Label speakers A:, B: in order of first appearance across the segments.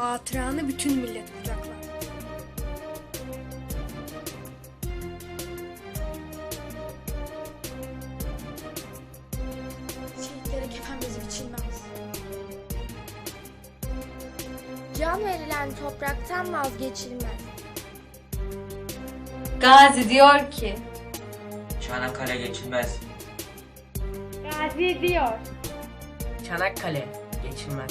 A: Hatıranı bütün millet kucaklar.
B: Şehitlere kefenimiz biçilmez. Can verilen topraktan vazgeçilmez.
C: Gazi diyor ki
D: Çanakkale geçilmez.
C: Gazi diyor
E: Çanakkale geçilmez.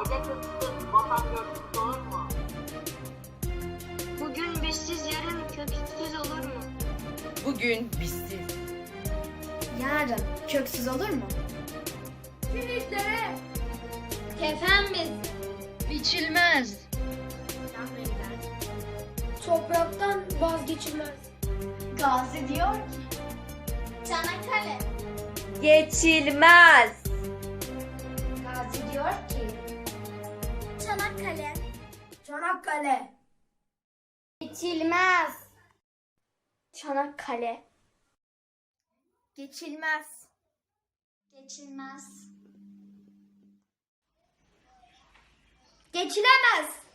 F: Hoca yurtsuz, vatan yurtsuz olur mu? Bugün bizsiz, yarın köksüz olur mu?
E: Bugün bizsiz.
B: Yarın köksüz olur mu?
F: Kefenimiz.
G: Biçilmez.
B: Can verilen topraktan vazgeçilmez.
F: Gazi diyor ki. Çanakkale.
C: Geçilmez.
B: Gazi diyor ki
F: Çanakkale.
B: Çanakkale.
F: Geçilmez.
B: Çanakkale. Geçilmez.
F: Geçilmez.
B: Geçilemez.